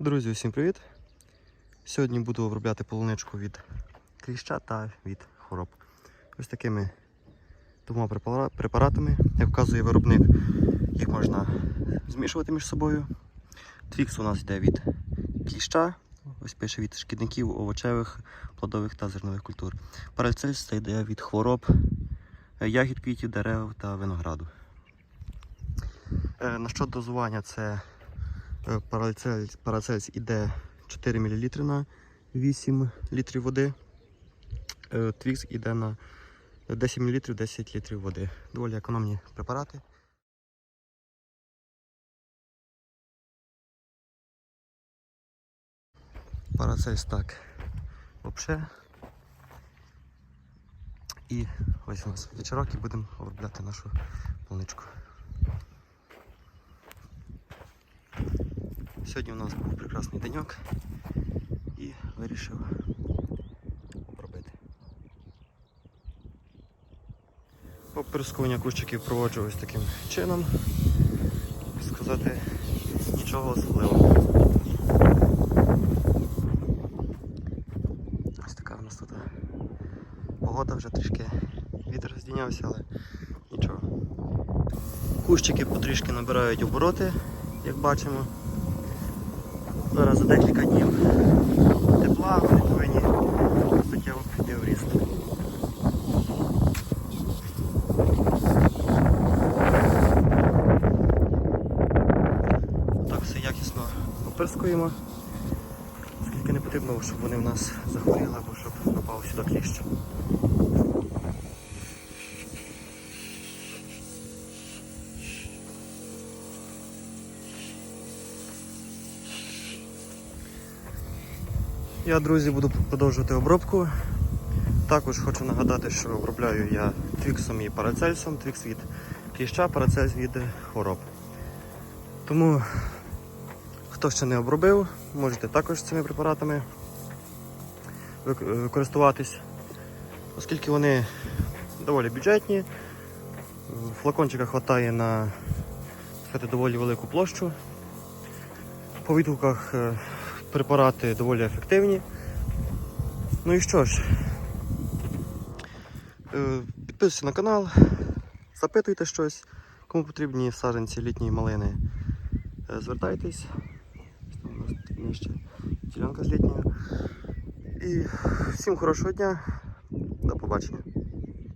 Друзі, усім привіт! Сьогодні буду обробляти полуничку від кліща та від хвороб. Ось такими двома препаратами, як вказує виробник, їх можна змішувати між собою. Твікс у нас йде від кліща, ось пише від шкідників овочевих, плодових та зернових культур. Парацельс це йде від хвороб е, ягід, квітів, дерев та винограду. Е, На що дозування це Парацельс, парацельс іде 4 мл на 8 літрів води. Е, Твікс іде на 10 мл 10 літрів води. Доволі економні препарати. Парацельс так взагалі. І ось у нас вечірок і будемо обробляти нашу полничку. Сьогодні у нас був прекрасний деньок і вирішив обробити. Оприскування кущиків проводжу ось таким чином. Сказати нічого особливого. Ось така в нас тут погода вже трішки вітер здійнявся, але нічого. Кущики потрішки набирають обороти, як бачимо. Зараз за декілька днів тепла вони повинні суттєво піти в ріст. Так все якісно оприскуємо, скільки не потрібно, щоб вони в нас захворіли або щоб напав сюди кліщ. Я, друзі, буду продовжувати обробку. Також хочу нагадати, що обробляю я твіксом і парацельсом, твікс від кліща, парацельс від хвороб. Тому, хто ще не обробив, можете також цими препаратами користуватись, оскільки вони доволі бюджетні. Флакончика вистачає на сказати, доволі велику площу. По відгуках е, препарати доволі ефективні. Ну і що ж, е, підписуйтесь на канал, запитуйте щось, кому потрібні саджанці літньої малини, е, звертайтесь. У нас тут нижче ділянка з літньою. І всім хорошого дня, до побачення.